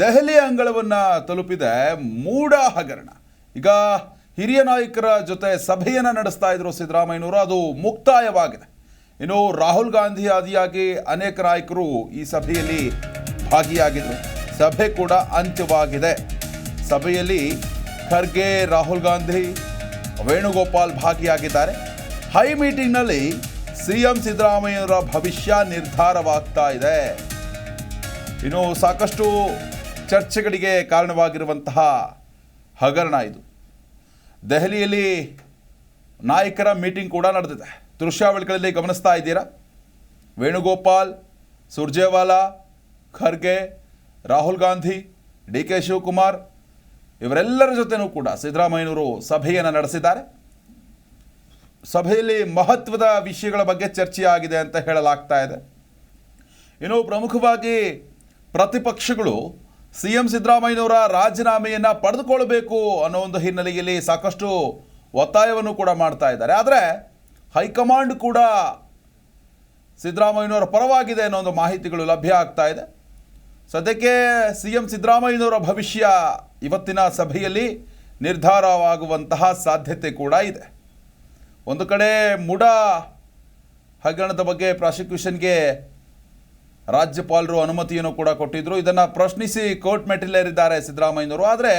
ದೆಹಲಿ ಅಂಗಳವನ್ನು ತಲುಪಿದೆ ಮೂಡ ಹಗರಣ ಈಗ ಹಿರಿಯ ನಾಯಕರ ಜೊತೆ ಸಭೆಯನ್ನು ನಡೆಸ್ತಾ ಇದ್ರು ಸಿದ್ದರಾಮಯ್ಯನವರು, ಅದು ಮುಕ್ತಾಯವಾಗಿದೆ. ಇನ್ನು ರಾಹುಲ್ ಗಾಂಧಿ ಆದಿಯಾಗಿ ಅನೇಕ ನಾಯಕರು ಈ ಸಭೆಯಲ್ಲಿ ಭಾಗಿಯಾಗಿದ್ದರು ಸಭೆ ಕೂಡ ಅಂತ್ಯವಾಗಿದೆ. ಸಭೆಯಲ್ಲಿ ಖರ್ಗೆ, ರಾಹುಲ್ ಗಾಂಧಿ, ವೇಣುಗೋಪಾಲ್ ಭಾಗಿಯಾಗಿದ್ದಾರೆ. ಹೈ ಮೀಟಿಂಗ್ನಲ್ಲಿ ಸಿ ಎಂ ಸಿದ್ದರಾಮಯ್ಯರ ಭವಿಷ್ಯ ನಿರ್ಧಾರವಾಗ್ತಾ ಇದೆ. ಇನ್ನು ಸಾಕಷ್ಟು ಚರ್ಚೆಗಳಿಗೆ ಕಾರಣವಾಗಿರುವಂತಹ ಹಗರಣ ಇದು. ದೆಹಲಿಯಲ್ಲಿ ನಾಯಕರ ಮೀಟಿಂಗ್ ಕೂಡ ನಡೆದಿದೆ. ದೃಶ್ಯಾವಳಿಗಳಲ್ಲಿ ಗಮನಿಸ್ತಾ ಇದ್ದೀರಾ? ವೇಣುಗೋಪಾಲ್, ಸುರ್ಜೇವಾಲಾ, ಖರ್ಗೆ, ರಾಹುಲ್ ಗಾಂಧಿ, ಡಿ ಕೆ ಶಿವಕುಮಾರ್ ಇವರೆಲ್ಲರ ಜೊತೆನೂ ಕೂಡ ಸಿದ್ದರಾಮಯ್ಯನವರು ಸಭೆಯನ್ನು ನಡೆಸಿದ್ದಾರೆ. ಸಭೆಯಲ್ಲಿ ಮಹತ್ವದ ವಿಷಯಗಳ ಬಗ್ಗೆ ಚರ್ಚೆಯಾಗಿದೆ ಅಂತ ಹೇಳಲಾಗ್ತಾ ಇದೆ. ಇನ್ನು ಪ್ರಮುಖವಾಗಿ ಪ್ರತಿಪಕ್ಷಗಳು ಸಿ ಎಂ ಸಿದ್ದರಾಮಯ್ಯನವರ ರಾಜೀನಾಮೆಯನ್ನು ಪಡೆದುಕೊಳ್ಬೇಕು ಅನ್ನೋ ಒಂದು ಹಿನ್ನೆಲೆಯಲ್ಲಿ ಸಾಕಷ್ಟು ಒತ್ತಾಯವನ್ನು ಕೂಡ ಮಾಡ್ತಾ ಇದ್ದಾರೆ. ಆದರೆ ಹೈಕಮಾಂಡ್ ಕೂಡ ಸಿದ್ದರಾಮಯ್ಯನವರ ಪರವಾಗಿದೆ ಅನ್ನೋ ಒಂದು ಮಾಹಿತಿಗಳು ಲಭ್ಯ ಆಗ್ತಾ ಇದೆ. ಸದ್ಯಕ್ಕೆ ಸಿ ಎಂ ಸಿದ್ದರಾಮಯ್ಯನವರ ಭವಿಷ್ಯ ಇವತ್ತಿನ ಸಭೆಯಲ್ಲಿ ನಿರ್ಧಾರವಾಗುವಂತಹ ಸಾಧ್ಯತೆ ಕೂಡ ಇದೆ. ಒಂದು ಕಡೆ ಮುಡ ಹಗರಣದ ಬಗ್ಗೆ ಪ್ರಾಸಿಕ್ಯೂಷನ್ಗೆ ರಾಜ್ಯಪಾಲರು ಅನುಮತಿಯನ್ನು ಕೂಡ ಕೊಟ್ಟಿದ್ದರು ಇದನ್ನು ಪ್ರಶ್ನಿಸಿ ಕೋರ್ಟ್ ಮೆಟ್ಟಿಲೇರಿದ್ದಾರೆ ಸಿದ್ದರಾಮಯ್ಯನವರು. ಆದರೆ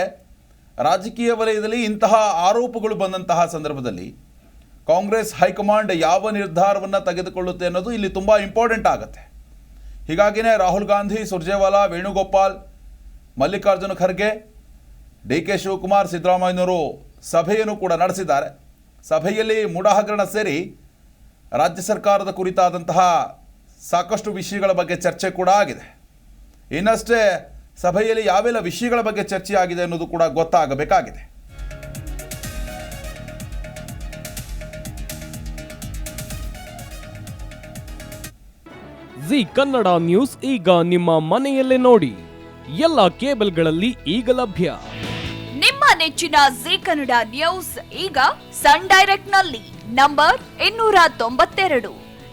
ರಾಜಕೀಯ ವಲಯದಲ್ಲಿ ಇಂತಹ ಆರೋಪಗಳು ಬಂದಂತಹ ಸಂದರ್ಭದಲ್ಲಿ ಕಾಂಗ್ರೆಸ್ ಹೈಕಮಾಂಡ್ ಯಾವ ನಿರ್ಧಾರವನ್ನು ತೆಗೆದುಕೊಳ್ಳುತ್ತೆ ಅನ್ನೋದು ಇಲ್ಲಿ ತುಂಬ ಇಂಪಾರ್ಟೆಂಟ್ ಆಗುತ್ತೆ. ಹೀಗಾಗಿನೇ ರಾಹುಲ್ ಗಾಂಧಿ, ಸುರ್ಜೇವಾಲಾ, ವೇಣುಗೋಪಾಲ್, ಮಲ್ಲಿಕಾರ್ಜುನ ಖರ್ಗೆ, ಡಿ ಕೆ ಶಿವಕುಮಾರ್, ಸಿದ್ದರಾಮಯ್ಯನವರು ಸಭೆಯನ್ನು ಕೂಡ ನಡೆಸಿದ್ದಾರೆ. ಸಭೆಯಲ್ಲಿ ಮೂಢ ಹಗರಣ ಸೇರಿ ರಾಜ್ಯ ಸರ್ಕಾರದ ಕುರಿತಾದಂತಹ ಸಾಕಷ್ಟು ವಿಷಯಗಳ ಬಗ್ಗೆ ಚರ್ಚೆ ಕೂಡ ಆಗಿದೆ. ಇನ್ನಷ್ಟೇ ಸಭೆಯಲ್ಲಿ ಯಾವೆಲ್ಲ ವಿಷಯಗಳ ಬಗ್ಗೆ ಚರ್ಚೆ ಆಗಿದೆ ಅನ್ನೋದು ಕೂಡ ಗೊತ್ತಾಗಬೇಕಾಗಿದೆ. ಜಿ ಕನ್ನಡ ನ್ಯೂಸ್ ಈಗ ನಿಮ್ಮ ಮನೆಯಲ್ಲೇ ನೋಡಿ. ಎಲ್ಲ ಕೇಬಲ್ಗಳಲ್ಲಿ ಈಗ ಲಭ್ಯ. ನಿಮ್ಮ ನೆಚ್ಚಿನ ಜಿ ಕನ್ನಡ ನ್ಯೂಸ್ ಈಗ ಸನ್ ಡೈರೆಕ್ಟ್ನಲ್ಲಿ ನಂಬರ್ ಇನ್ನೂರ ತೊಂಬತ್ತೆರಡು.